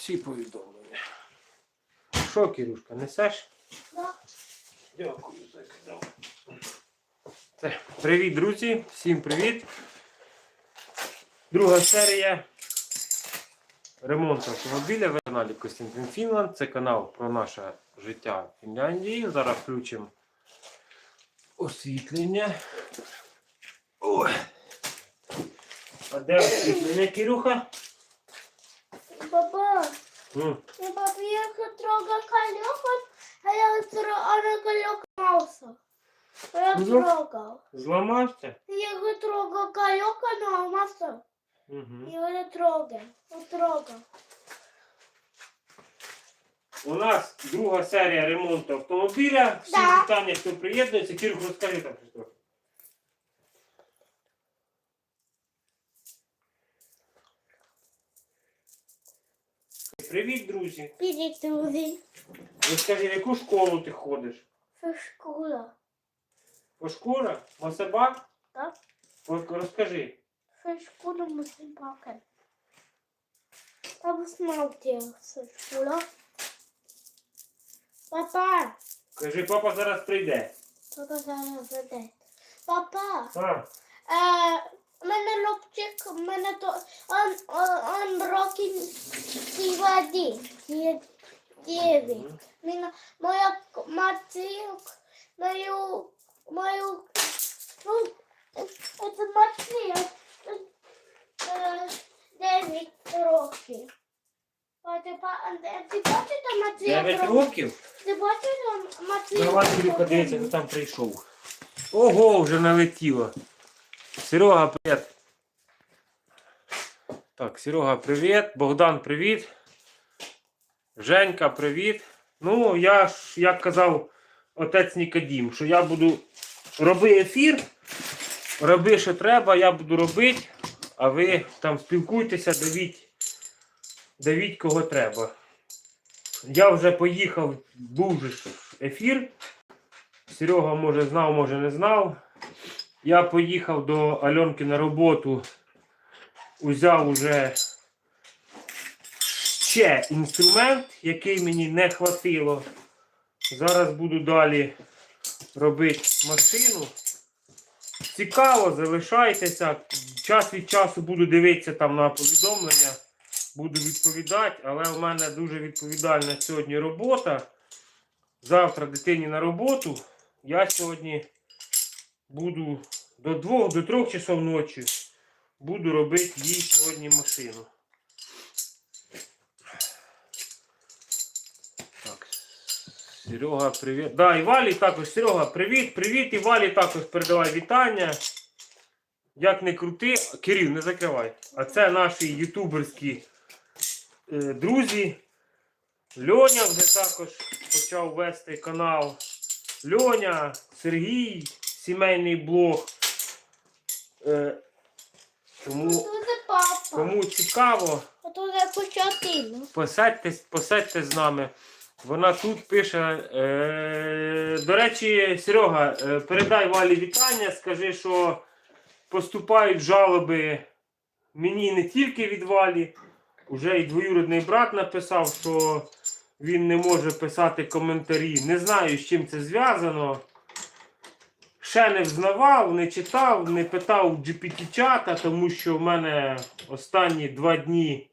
всі повідомлення. Що, Кірюшка, несеш? Да. Дякую, закидав. Привіт, друзі! Всім привіт! Друга серія ремонту автомобіля в каналі Костянтин Фінланд. Це канал про наше життя в Фінляндії. Зараз включимо освітлення. Ой. А де освітлення, Кірюха? Папа, М, я папа, я трогаю колёк, а я трогаю колёк мауса. Я Ну. трогал. Зламався? Я его трогал колёк, но мауса. Угу. Я его трогал. Я трогал. У нас друга серія ремонту автомобіля. Всі Да. питання, хто приєднується. Кірюх, розкажи там щось трохи. Привіт, друзі. Привет, друзі. Розкажи, в яку школу ти ходиш? Це школа. По школа? Так. Ось Розкажи. Це школа ми собака. Папа, смотри, це школа. Папа, Кажи, папа зараз прийде. папа зараз веде. Папа, А, Е, у мене лопчик, у мене то он, он, он сіваді. Дев'ять. Мене моя к- мою, мою, ну, це матір, е, дев'ять років. А ти, па- ти бачиш там матір? 9 років? Ти бачиш там матір? Давай, Кірюха, дивіться, хто там прийшов. Ого, вже налетіло. Серега, привіт. Так, Серега, привіт. Богдан, привіт. Женька, привіт. Ну, я ж, як казав отець Нікодім, що я буду робити ефір. Роби, що треба, я буду робити, а ви там спілкуйтеся, давіть, давіть кого треба. Я вже поїхав, був же ефір. Серега може знав, може не знав. Я поїхав до Альонки на роботу, узяв уже ще інструмент, який мені не хватило. Зараз буду далі робити машину. Цікаво, залишайтеся. Час від часу буду дивитися там на повідомлення, буду відповідати, але в мене дуже відповідальна сьогодні робота. Завтра дитині на роботу. Я сьогодні буду до 2 до 3 часов ночі буду робити їй сьогодні машину. Так. Серега, привіт. Да, і Валі також. Серега, привіт, привіт. І Валі також передавай вітання. Як не крути, Кирил, не закривай. А це наші ютуберські е, друзі. Льоня вже також почав вести канал. Льоня, Сергій, сімейний блог. Е, тому кому цікаво, посадьте, посадьте з нами. Вона тут пише. Е, до речі, Серега, е, передай Валі вітання, скажи, що поступають жалоби мені не тільки від Валі. Уже і двоюродний брат написав, що він не може писати коментарі. Не знаю, з чим це зв'язано. Ще не взнавав, не читав, не питав GPT-чата, тому що в мене останні два дні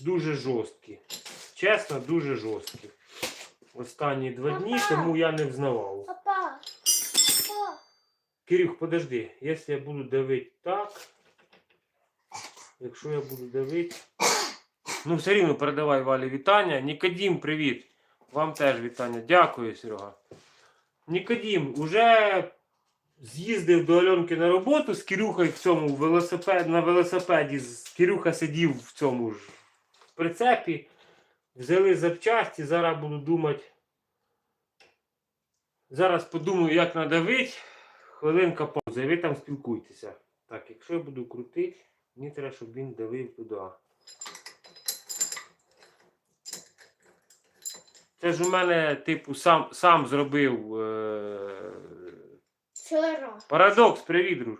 дуже жорсткі. Чесно, дуже жорсткі. Останні два дні, тому я не взнавав. Папа. Кирюх, подожди, якщо я буду давити так. Якщо я буду давити. Ну, все рівно передавай Валі вітання. Нікодім, привіт. Вам теж вітання. Дякую, Серега. Нікодім, уже з'їздив до Альонки на роботу з Кирюхою в цьому велосипед, на велосипеді. Кирюха сидів в цьому ж прицепі. Взяли запчасті, зараз буду думати. Зараз подумаю, як надавити. Хвилинка паузи, ви там спілкуйтеся. Так, якщо я буду крутити, мені треба, щоб він давив туди. Це ж у мене, типу, сам, сам зробив. Е... Вчора. Парадокс, привіт, друж.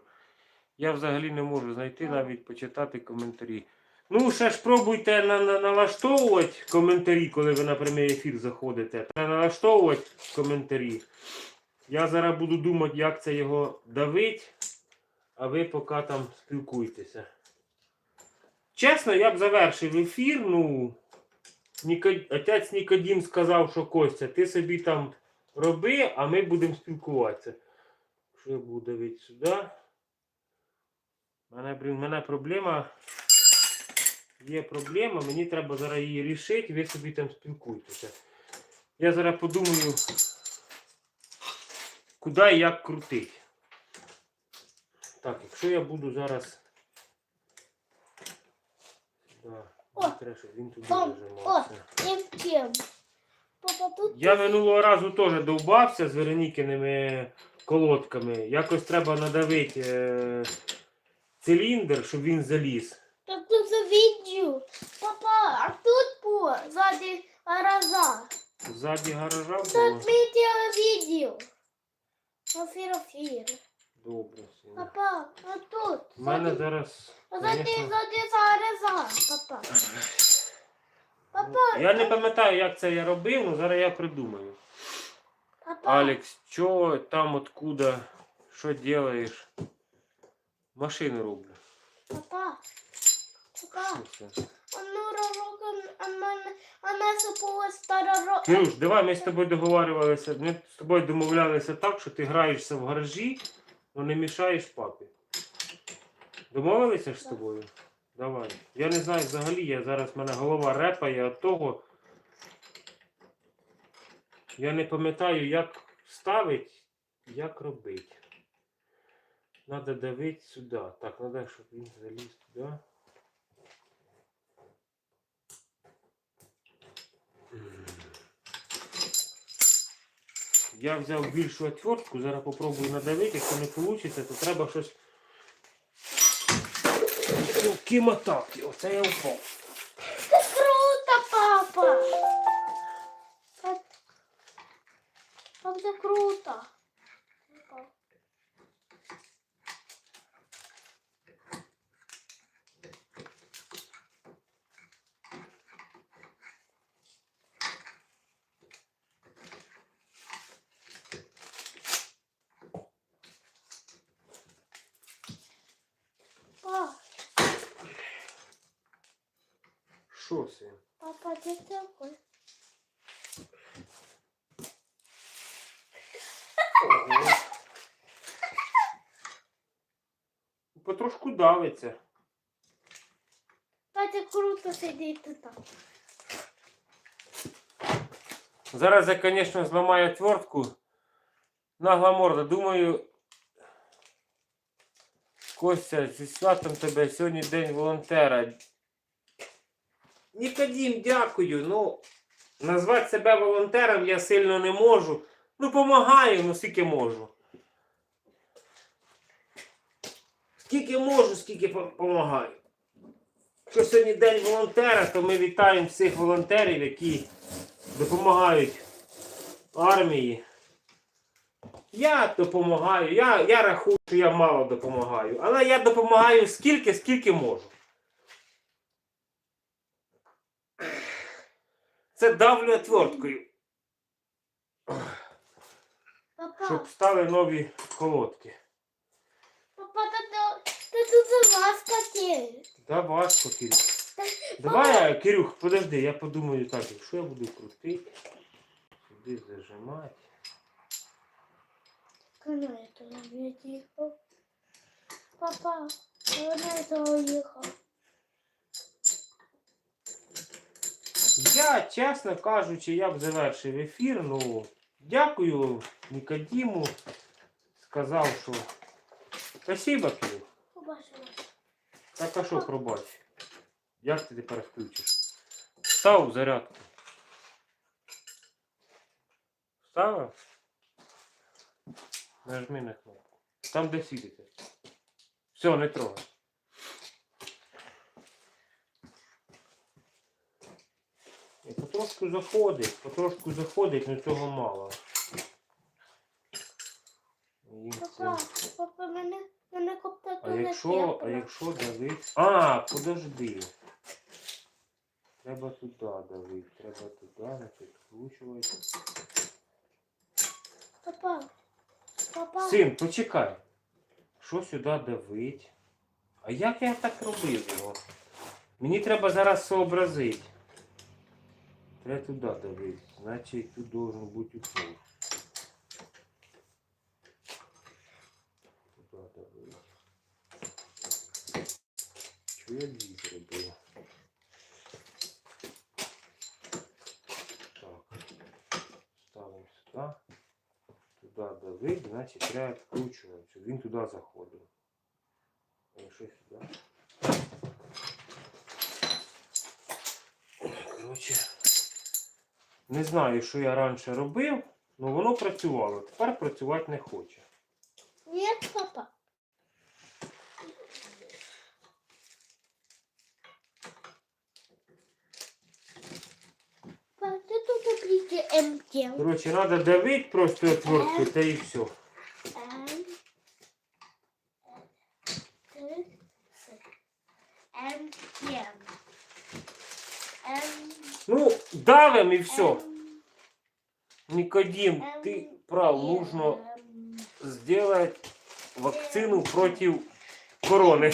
Я взагалі не можу знайти навіть почитати коментарі. Ну, ще ж пробуйте на, на, налаштовувати коментарі, коли ви на прямий ефір заходите. Треба налаштовувати коментарі. Я зараз буду думати, як це його давить, а ви поки там спілкуйтеся. Чесно, я б завершив ефір. Ну, Отець Нікодім сказав, що Костя, ти собі там роби, а ми будемо спілкуватися. Що я буду давити сюди? У мене, блін, мене проблема. Є проблема, мені треба зараз її рішити, ви собі там спілкуйтеся. Я зараз подумаю, куди і як крутити. Так, якщо я буду зараз. Да, О, треба, щоб він туди Там, о, зажимався. кем-кем. Папа, тут Я минулого разу теж довбався з Веронікиними колодками. Якось треба надавити е, циліндр, щоб він заліз. Так тут за. Папа, а тут по, сзади гаража. Ззаді гаража було. Тут видео, видео. Эфир, эфир. Добре. сину. Папа, а тут. У мене зараз. сзади, конечно, сзади гаража, папа. Папа, Я не пам'ятаю, як це я робив, але зараз я придумаю. папа. Алекс, що там откуда? Що робиш? Машину роблю. Папа. Папа. Ну, а мене, а. Кирюш, давай ми з тобою договарювалися. Ми з тобою домовлялися так, що ти граєшся в гаражі, але не мішаєш папі. Домовилися ж з тобою? Давай. Я не знаю взагалі, я зараз в мене голова репає від того. Я не пам'ятаю, як ставить, як робити. Надо давити сюди. Так, треба, щоб він заліз туди. Я взяв більшу отвертку, зараз попробую надавити, якщо не вийде, то треба щось. Ну, оце я впав. Круто, папа! Пап, пап, це круто. Папа. Папа, Що папа, ти такой. Потрошку давиться. Це круто сидіти тут. Зараз я, звісно, зламаю отвертку. Нагла морда. Думаю, Костя, зі святом тебе сьогодні день волонтера. Нікодім, дякую. Ну, назвати себе волонтером я сильно не можу. Ну, помагаю, ну скільки можу. Скільки можу, скільки допомагаю. Якщо сьогодні день волонтера, то ми вітаємо всіх волонтерів, які допомагають армії. Я допомагаю, я, я рахую, що я мало допомагаю, але я допомагаю скільки, скільки можу. Це давлю отверткою, Папа, щоб стали нові колодки. папа, та, та, та тут за вас хотіли. Да, важко, Кирюх. Давай, я, Кирюх, подожди, я подумаю так, якщо я буду крутити, сюди зажимати. Коли я туди їхав? Папа, коли я туди Я, чесно кажучи, я б завершив ефір. Ну, дякую Нікодіму. Сказав, що. Спасибо. Побачила. Так а що пробач? Як ти тепер включиш? Став зарядку. Вставив? Нажми на кнопку. Там де світиться. Все, не трогай. І потрошку заходить, потрошку заходить, але цього мало. І це- Папа, папа, мене, мене коптати а якщо, а якщо давить. А, подожди. треба туди давити, треба туди, значить, вкручувати. Папа. Папа. Син, почекай. Що сюди давить? А як я так робив його? Мені треба зараз сообразити. Треба туди давити. Значить тут должен бути упор. Туди давити. Що я дві зробив? Так. Ставимо сюди. Туди давить, значить треба вкручувати, щоб він туди заходив. Що сюди? Коротше, не знаю, що я раніше робив, але воно працювало. Тепер працювати не хоче. Ні, папа. Короче, надо давить. Просто отвертку, та і все. Давим і все. М. Нікодім, ти прав, нужно зробити вакцину проти корони.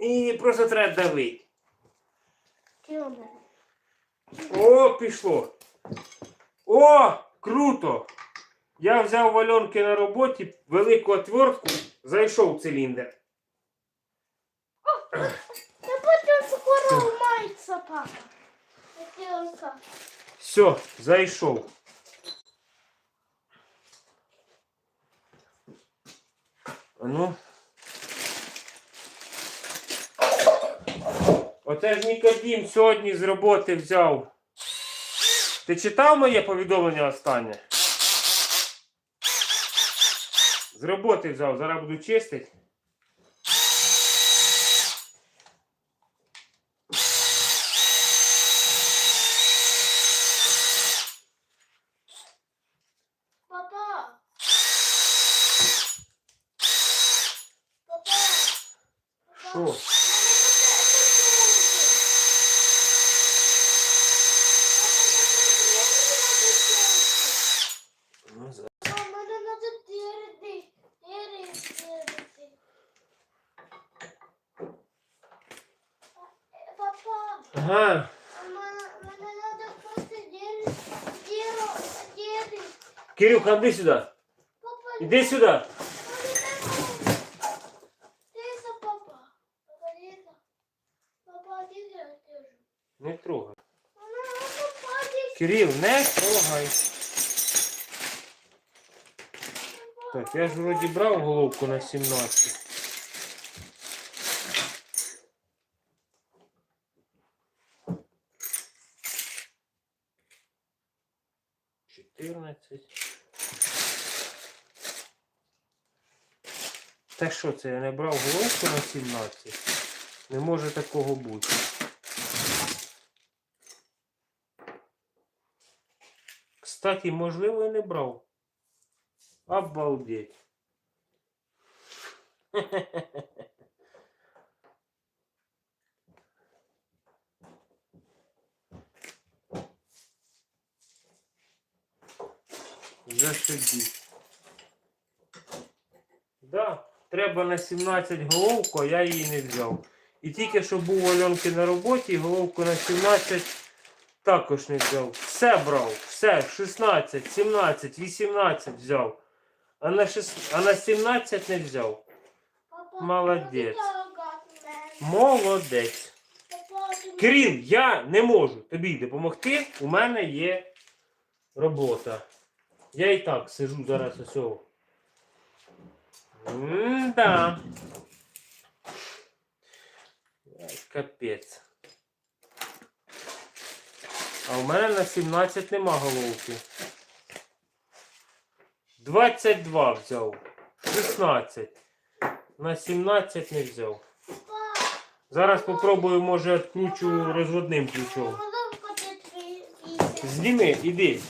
І просто треба давити. О, пішло. О, круто! Я взяв вальонки на роботі, велику отвертку, зайшов в циліндр. Умается, папа. Хотелка. Все, зайшов. Ну. Оце ж Нікодім сьогодні з роботи взяв. Ти читав моє повідомлення останнє? З роботи взяв, зараз буду чистити. Папа. Папа. Що? Ну, за- Мама, нам надо дерти. Дерти. Папа, Ага. мама, мне надо просто дерти. Дерти. Кирюха, іди сюди. Папа, Іди сюди. Тиса, папа. Папа, тиса. Папа, тиса, я скажу. Не трогай. Мама, папа, тиса. Кирил, не трогай. Так, я ж вроді брав головку на 17. Чотирнадцять. Та що це, я не брав головку на 17? Не може такого бути. Кстати, можливо, і не брав. Обалдеть. Зашибіть. Да, треба на 17 головку, а я її не взяв. І тільки що був Альонки на роботі, головку на 17 також не взяв. Все брав, все, 16, 17, 18 взяв. А на, 6, а на 17 не взяв. Молодець. Молодець. Кирил, я не можу тобі допомогти. У мене є робота. Я і так сижу зараз ось. М-да. Капець. А у мене на 17 нема головки. 22 взяв. 16. На 17 не взяв. Зараз попробую, може, відкручу розводним ключом. Зніми, іди.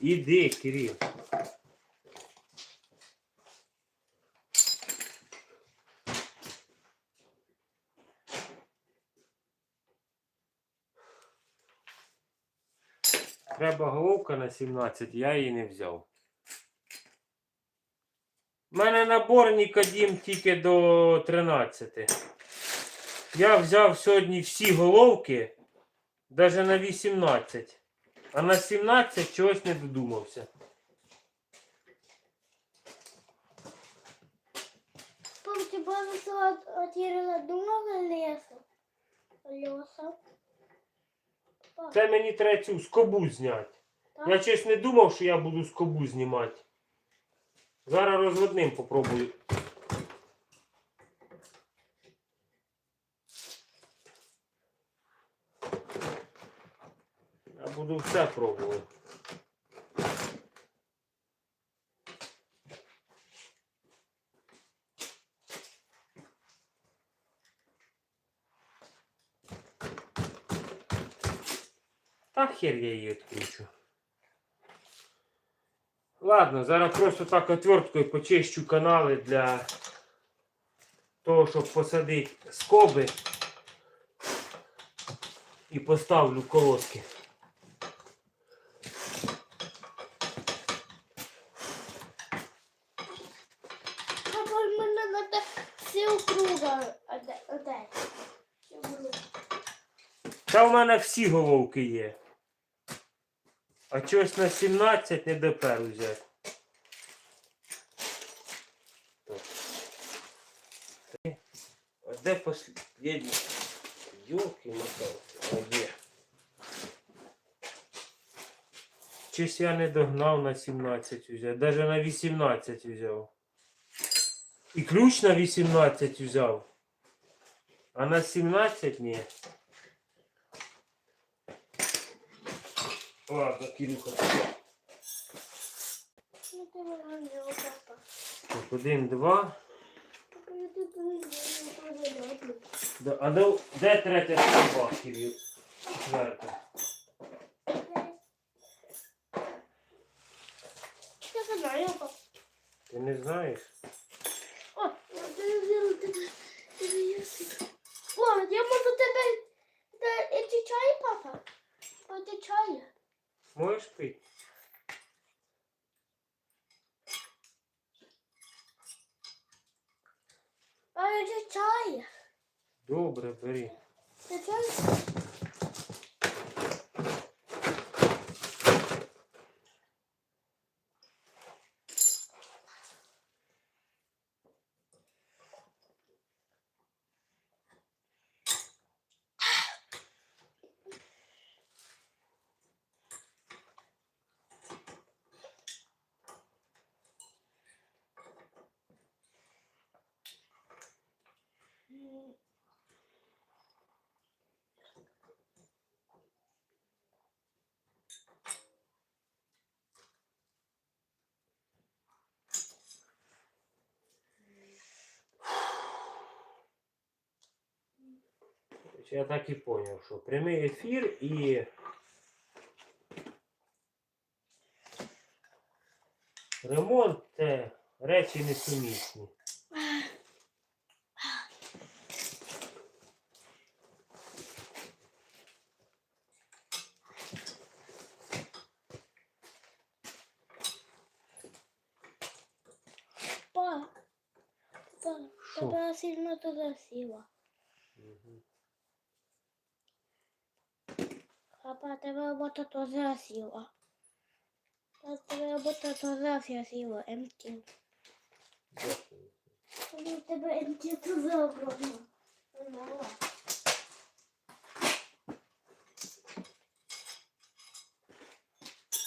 Іди, Кирил. треба головка на 17, я її не взяв. У мене набор Нікодім тільки до 13. Я взяв сьогодні всі головки, навіть на 18. А на 17 чогось не додумався. Пап, ты просто отирала думала леса. Леса. Це мені треба цю скобу зняти. Так? Я щось не думав, що я буду скобу знімати. Зараз розводним попробую. Я буду все пробувати. Та хер я її відключу. Ладно, зараз просто так отверткою почищу канали для того, щоб посадити скоби і поставлю колодки. Та в мене всі головки є. А чогось на 17 не допер взяти. А де послідні? Йолки моталки. Є. Чись я не догнав на 17 взяв. Даже на 18 взяв. І ключ на 18 взяв. А на 17 ні. Ладно, Кирюха. Ну, ты выгонял, папа. Так, один, два. Папа, я тут не люблю. Да, а де, де третя скоба, Кирил? Четверта. Я знаю, папа. Ти не знаєш? О, я перевірю тебе. тебе ясик. О, я можу тебе... Та, эти чай, папа? Эти чай. Можеш пити? А это чай. Добре, бери. Це чай? Я так і зрозумів, що прямий ефір і ремонт це речі несумісні. Па. Па. Тебе сильно туди сіла. Мгм. Папа, тебе робота сіла. Та тебе робота туди сіла, МТ. Ну, тебе МТ обробно. Мала.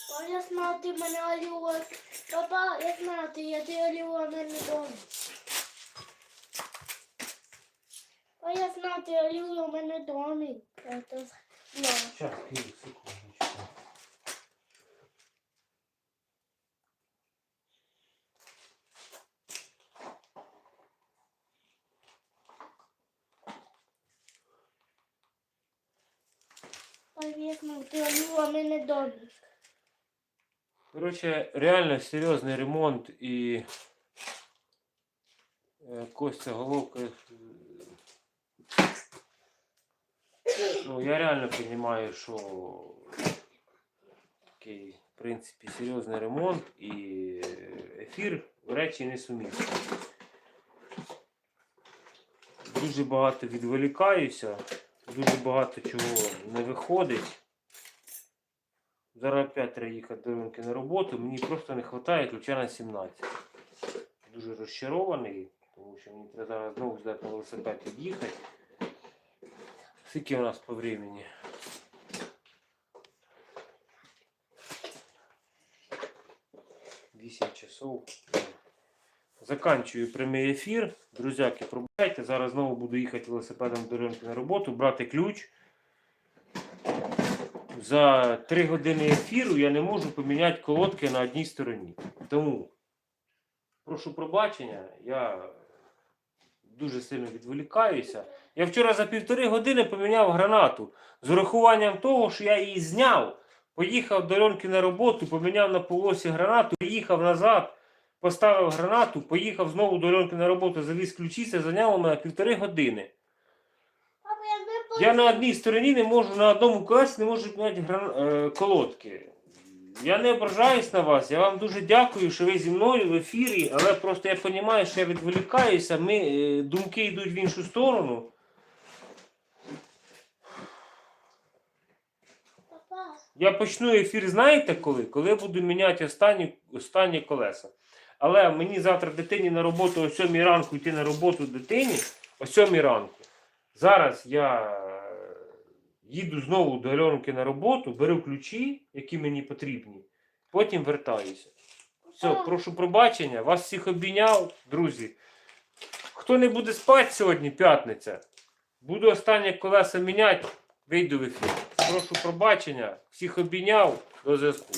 Папа, я знаю, ти мене оліла. Папа, я знаю, ти, я ти оліла мене дома. Папа, я знаю, ти оліла мене дома. Это знаю. Сейчас, Кирил, секундочку. Повісно, ти оліла мене дома. Короче, реально серйозний ремонт і е, Костя головка. Ну, я реально розумію, що такий, в принципі, серйозний ремонт і ефір речі не сумісні. Дуже багато відволікаюся, дуже багато чого не виходить. Зараз опять треба їхати до ринки на роботу. Мені просто не вистачає ключа на 17. Дуже розчарований, тому що мені треба зараз знову здати велосипед від'їхати. Скільки у нас по времени? Вісім часов. Заканчую прямий ефір. Друзяки, пробувайте. Зараз знову буду їхати велосипедом до ринку на роботу, брати ключ. За 3 години ефіру я не можу поміняти колодки на одній стороні. Тому прошу пробачення, я дуже сильно відволікаюся. Я вчора за півтори години поміняв гранату з урахуванням того, що я її зняв, поїхав до Льонки на роботу, поміняв на полосі гранату, поїхав назад, поставив гранату, поїхав знову до Льонки на роботу, завіз ключі, це зайняло мене півтори години. Я на одній стороні не можу, на одному колесі не можу підняти гран... е, колодки. Я не ображаюсь на вас, я вам дуже дякую, що ви зі мною в ефірі, але просто я розумію, що я відволікаюся, ми, е, думки йдуть в іншу сторону. Папа, Я почну ефір, знаєте коли? Коли я буду міняти останні, останні колеса. Але мені завтра дитині на роботу о 7 ранку йти на роботу дитині о 7 ранку. Зараз я е, їду знову до Альонки на роботу, беру ключі, які мені потрібні, потім вертаюся. Все, прошу пробачення, вас всіх обійняв, друзі. Хто не буде спати сьогодні, п'ятниця, буду останнє колеса міняти, вийду в ефір. Прошу пробачення, всіх обійняв, до зв'язку.